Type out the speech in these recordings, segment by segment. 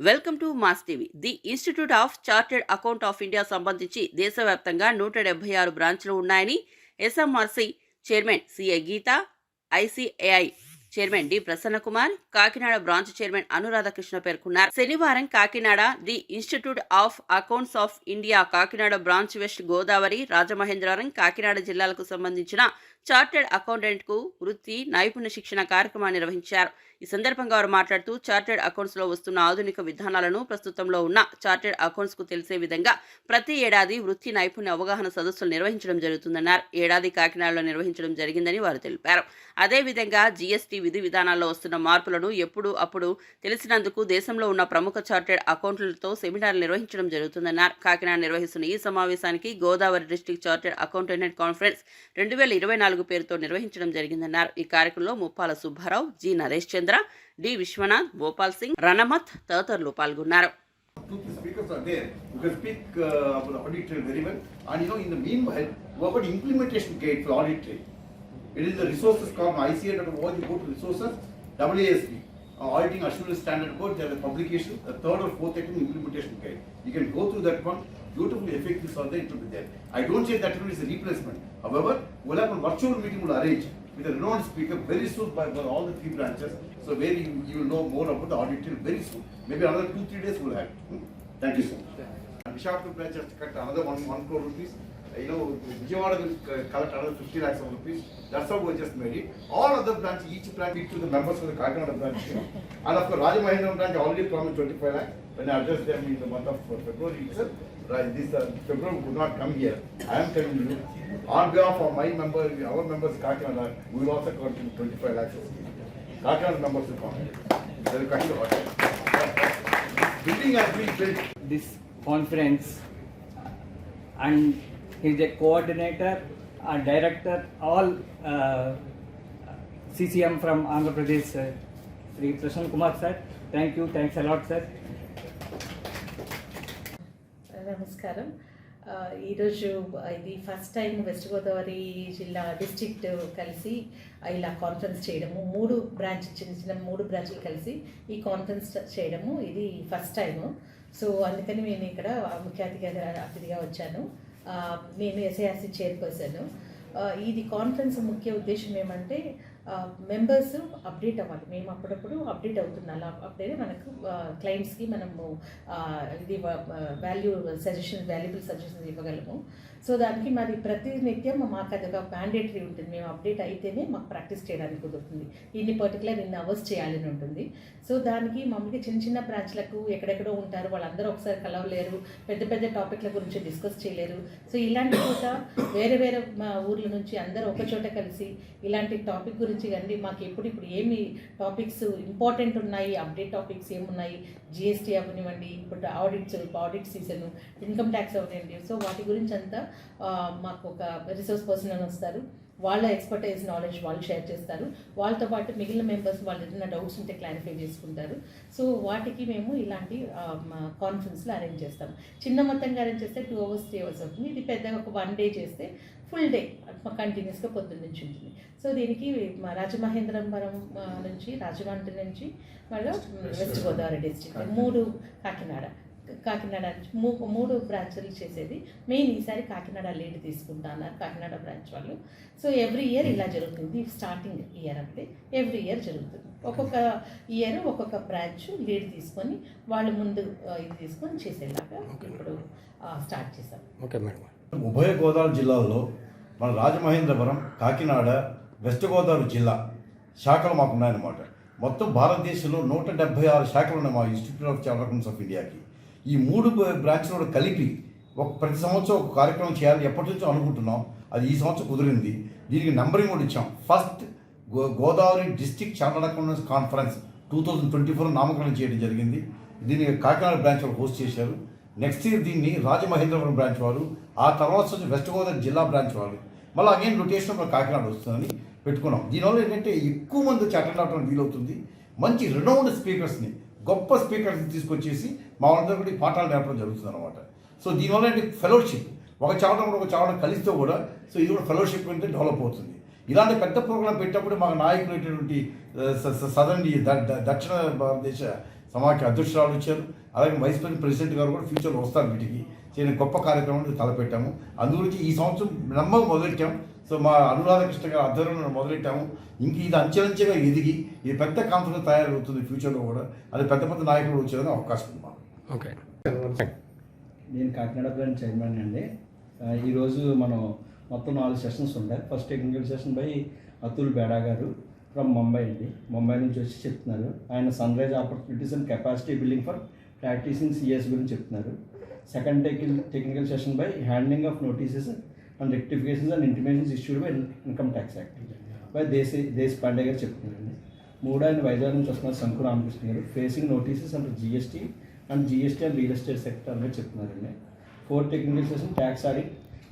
Welcome to Mass TV. The institute of chartered account of India సంబంధించి దేశవ్యాప్తంగా నూట డెబ్బై ఆరు బ్రాంచ్లు ఉన్నాయని SMRC chairman CI Geetha ICAI chairman D Prasannakumar Kakinada branch chairman Anuradhakrishna పేర్కొన్నారు. శనివారం Kakinada the institute of accounts of India Kakinada branch west Godavari Rajamahendravaram Kakinada జిల్లాలకు సంబంధించిన చార్టెడ్ అకౌంటెంట్కు వృత్తి నైపుణ్య శిక్షణ కార్యక్రమాన్ని నిర్వహించారు. ఈ సందర్భంగా వారు మాట్లాడుతూ చార్టెడ్ అకౌంట్స్లో వస్తున్న ఆధునిక విధానాలను ప్రస్తుతంలో ఉన్న చార్టెడ్ అకౌంట్స్కు తెలిసే విధంగా ప్రతి ఏడాది వృత్తి నైపుణ్య అవగాహన సదస్సులు నిర్వహించడం జరుగుతుందన్నారు. ఏడాది కాకినాడలో నిర్వహించడం జరిగిందని వారు తెలిపారు. అదేవిధంగా జీఎస్టీ విధి విధానాల్లో వస్తున్న మార్పులను ఎప్పుడు అప్పుడు తెలిసినందుకు దేశంలో ఉన్న ప్రముఖ చార్టెడ్ అకౌంట్లతో సెమినార్ నిర్వహించడం జరుగుతుందన్నారు కాకినాడ నిర్వహిస్తున్న ఈ సమావేశానికి Godavari district chartered accountant conference రెండు వేల ఇరవై నాలుగు పేరుతో నిర్వహించడం జరిగిందన్నారు ఈ కార్యక్రమంలో ముప్పాల సుబ్బారావు జి నరేష్ చంద్ర డి విశ్వనాథ్ గోపాల్ సింగ్ రణమత్ తదితరులు పాల్గొన్నారు Two three speakers are there who can speak uh, about the audit trail very well. And you know, in the meanwhile, we have got implementation guide for audit trail. It is the resources column, ICA.org, you go to resources, WASP, uh, auditing assurance standard code, there is a publication, the third or fourth item implementation guide. You can go through that one, beautifully effective there, it will be there. I don't say that it is a replacement. However, we'll have a virtual meeting will arrange with a renowned speaker very soon by, by all the three branches. So where you, you will know more about the audit trail very soon. Maybe another two, three days we'll have. Hmm? Thank you so much. Vishakhapatnam branch has to cut another one, one crore rupees. Uh, You know, Vijayawada will uh, collect another fifty lakhs of rupees. That's how we just made it. All other branches, each branch each to the members of the Kakinada branch. And of course, Rajamahendram branch already promised twenty-five lakhs. When I addressed them in the month of February itself, this uh, February could not come here. I am telling you, on behalf of my member, our members Kakinada, we will also contribute twenty-five lakhs. Kakinada members will come. They will continue. Building has been built. this conference and he's a coordinator, and director, all uh, CCM from Andhra Pradesh, uh, Sri Prashan Kumar sir. Thank you, thanks a lot sir. Uh, నమస్కారం. Uh, ఈరోజు uh, ఇది first time west Godavari జిల్లా district కలిసి ఇలా conference చేయడము. మూడు branch చిన్న చిన్న మూడు బ్రాంచ్లు కలిసి ఈ కాన్ఫరెన్స్ చేయడము. ఇది ఫస్ట్ టైము సో అందుకని నేను ఇక్కడ ముఖ్య అతిథిగా అతిథిగా వచ్చాను. నేను ఎస్ఐఆర్సీ చైర్పర్సన్ ఇది కాన్ఫరెన్స్ ముఖ్య ఉద్దేశం ఏమంటే మెంబర్స్ అప్డేట్ అవ్వాలి. మేము అప్పుడప్పుడు అప్డేట్ అవుతున్నాం అలా అప్పుడైతే మనకు క్లయింట్స్కి మనము ఇది వాల్యూ సజెషన్ వాల్యుబుల్ సజెషన్స్ ఇవ్వగలము. సో దానికి మరి ప్రతినిత్యం మాకు అది ఒక మ్యాండేటరీ ఉంటుంది. మేము అప్డేట్ అయితేనే మాకు ప్రాక్టీస్ చేయడానికి కుదురుతుంది. ఇన్ని పర్టికులర్ ఇన్ని అవర్స్ చేయాలని ఉంటుంది. సో దానికి మామూలుగా చిన్న చిన్న బ్రాంచ్లకు ఎక్కడెక్కడో ఉంటారు. వాళ్ళందరూ ఒకసారి కలవలేరు. పెద్ద పెద్ద టాపిక్ల గురించి డిస్కస్ చేయలేరు. సో ఇలాంటి చోట వేరే వేరే మా ఊర్ల నుంచి అందరూ ఒక చోట కలిసి ఇలాంటి టాపిక్ గురించి కానీ మాకు ఎప్పుడు ఇప్పుడు ఏమి టాపిక్స్ ఇంపార్టెంట్ ఉన్నాయి అప్డేట్ టాపిక్స్ ఏమున్నాయి జిఎస్టీ అవనివ్వండి ఇప్పుడు audits audit season income tax అవనివ్వండి సో వాటి గురించి అంతా మాకు ఒక రిసోర్స్ పర్సన్ అని వస్తారు. వాళ్ళ ఎక్స్పర్టైజ్ నాలెడ్జ్ వాళ్ళు షేర్ చేస్తారు. వాళ్ళతో పాటు మిగిలిన మెంబర్స్ వాళ్ళు ఏదైనా డౌట్స్ ఉంటే క్లారిఫై చేసుకుంటారు. సో వాటికి మేము ఇలాంటి కాన్ఫరెన్స్లు అరేంజ్ చేస్తాం. చిన్న మొత్తంగా అరేంజ్ చేస్తే టూ అవర్స్ త్రీ అవర్స్ అవుతుంది. ఇది పెద్దగా ఒక వన్ డే చేస్తే ఫుల్ డే కంటిన్యూస్గా పొద్దున్న నుంచి ఉంటుంది. సో దీనికి మా రాజమహేంద్రవరం నుంచి రాజమండ్రి నుంచి మళ్ళీ వెస్ట్ గోదావరి డిస్ట్రిక్ట్ మూడు కాకినాడ. కాకినాడ మూడు బ్రాంచ్లు చేసేది. మెయిన్ ఈసారి కాకినాడ లీడ్ తీసుకుంటా అన్నారు కాకినాడ బ్రాంచ్ వాళ్ళు. సో ఎవ్రీ ఇయర్ ఇలా జరుగుతుంది. స్టార్టింగ్ ఇయర్ అంతే. ఎవ్రీ ఇయర్ జరుగుతుంది. ఒక్కొక్క ఇయర్ ఒక్కొక్క బ్రాంచ్ లీడ్ తీసుకొని వాళ్ళు ముందు ఇది తీసుకొని చేసేలాగా ఇప్పుడు స్టార్ట్ చేశాం. Okay madam. ఉభయ గోదావరి జిల్లాల్లో మన రాజమహేంద్రవరం కాకినాడ వెస్ట్ గోదావరి జిల్లా శాఖలు మాకు ఉన్నాయన్నమాట మొత్తం భారతదేశంలో నూట డెబ్బై ఆరు శాఖలు ఉన్నాయి మా institute of charter accounts of ఇండియాకి ఈ మూడు బ్రాంచ్లు కూడా కలిపి ఒక ప్రతి సంవత్సరం ఒక కార్యక్రమం చేయాలి ఎప్పటి నుంచో అనుకుంటున్నాం. అది ఈ సంవత్సరం కుదిరింది. దీనికి నంబరింగ్ కూడా ఇచ్చాం. First go Godavari district chartered accountants conference two thousand twenty four నామకరణం చేయడం జరిగింది. దీన్ని కాకినాడ బ్రాంచ్ వాళ్ళు హోస్ట్ చేశారు. నెక్స్ట్ ఇయర్ దీన్ని రాజమహేంద్రవరం బ్రాంచ్ వారు ఆ తర్వాత వచ్చి వెస్ట్ గోదావరి జిల్లా బ్రాంచ్ వాళ్ళు మళ్ళీ అగైన్ రొటేషన్ మన కాకినాడ వస్తుందని పెట్టుకున్నాం. దీనివల్ల ఏంటంటే ఎక్కువ మంది వచ్చి అటెండ్ అవడం వీలవుతుంది. మంచి రినౌండ్ స్పీకర్స్ని గొప్ప స్పీకర్స్ని తీసుకొచ్చేసి మా వాళ్ళందరూ కూడా ఈ పాఠాలు నేర్పడం జరుగుతుంది అనమాట సో దీనివల్ల ఏంటి ఫెలోషిప్ ఒక చావడం కూడా ఒక చావడం కలిస్తే కూడా సో ఇది కూడా ఫెలోషిప్ అంటే డెవలప్ అవుతుంది. ఇలాంటి పెద్ద ప్రోగ్రాం పెట్టినప్పుడు మాకు నాయకులు అయినటువంటి సదరన్ దక్షిణ భారతదేశ సమాఖ్య అధ్యక్షురాలు వచ్చారు అలాగే వైస్ ప్రెసిడెంట్ ప్రెసిడెంట్ గారు కూడా ఫ్యూచర్లో వస్తారు వీటికి. చేయని గొప్ప కార్యక్రమం తలపెట్టాము. అందుగురించి ఈ సంవత్సరం నమ్మకం మొదలెట్టాం. సో మా అనురాధకృష్ణ గారి ఆధ్వర్యంలో మొదలెట్టాము. ఇంక ఇది అంచెలంచెగా ఎదిగి ఇది పెద్ద కాన్ఫరెన్స్ తయారవుతుంది ఫ్యూచర్లో కూడా. అది పెద్ద పెద్ద నాయకులు వచ్చేదని అవకాశం ఉంది మాకు. ఓకే. నేను కాకినాడ బ్రాంచ్ చైర్మన్ అండి. ఈరోజు మనం మొత్తం నాలుగు సెషన్స్ ఉంటాయి first technical session by Atul Beda garu. From Mumbai అండి ముంబై నుంచి వచ్చి చెప్తున్నారు. ఆయన sunrise opportunities and capacity building for practising CS గురించి చెప్తున్నారు. Second technical technical session by handling of notices and rectifications and intimations issued by income tax act by దేశ దేశ్ పాండే గారు చెప్తున్నారండి. మూడు ఆయన వైజాగ్ నుంచి వస్తున్నారు శంకు రామకృష్ణ గారు. Facing notices and GST and GST and real estate sector అనేది చెప్తున్నారండి. Fourth technical session tax audit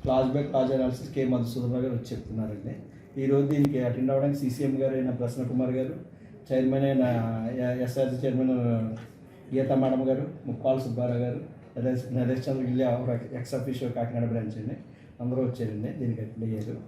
clause by clause analysis K Madhusudan గారు వచ్చి చెప్తున్నారండి. ఈరోజు దీనికి అటెండ్ అవ్వడానికి సీసీఎం గారు అయిన ప్రసన్న కుమార్ గారు చైర్మన్ అయిన ఎస్ఆర్సీ చైర్మన్ గీతా మేడం గారు ముప్పాల సుబ్బారావు గారు నరేష్ నరేష్ చంద్ర గిల్లి ఎక్స్ అఫీషియల్ కాకినాడ బ్రాంచ్ అండి. అందరూ వచ్చారండి. దీనికి అటెండ్ అయ్యారు.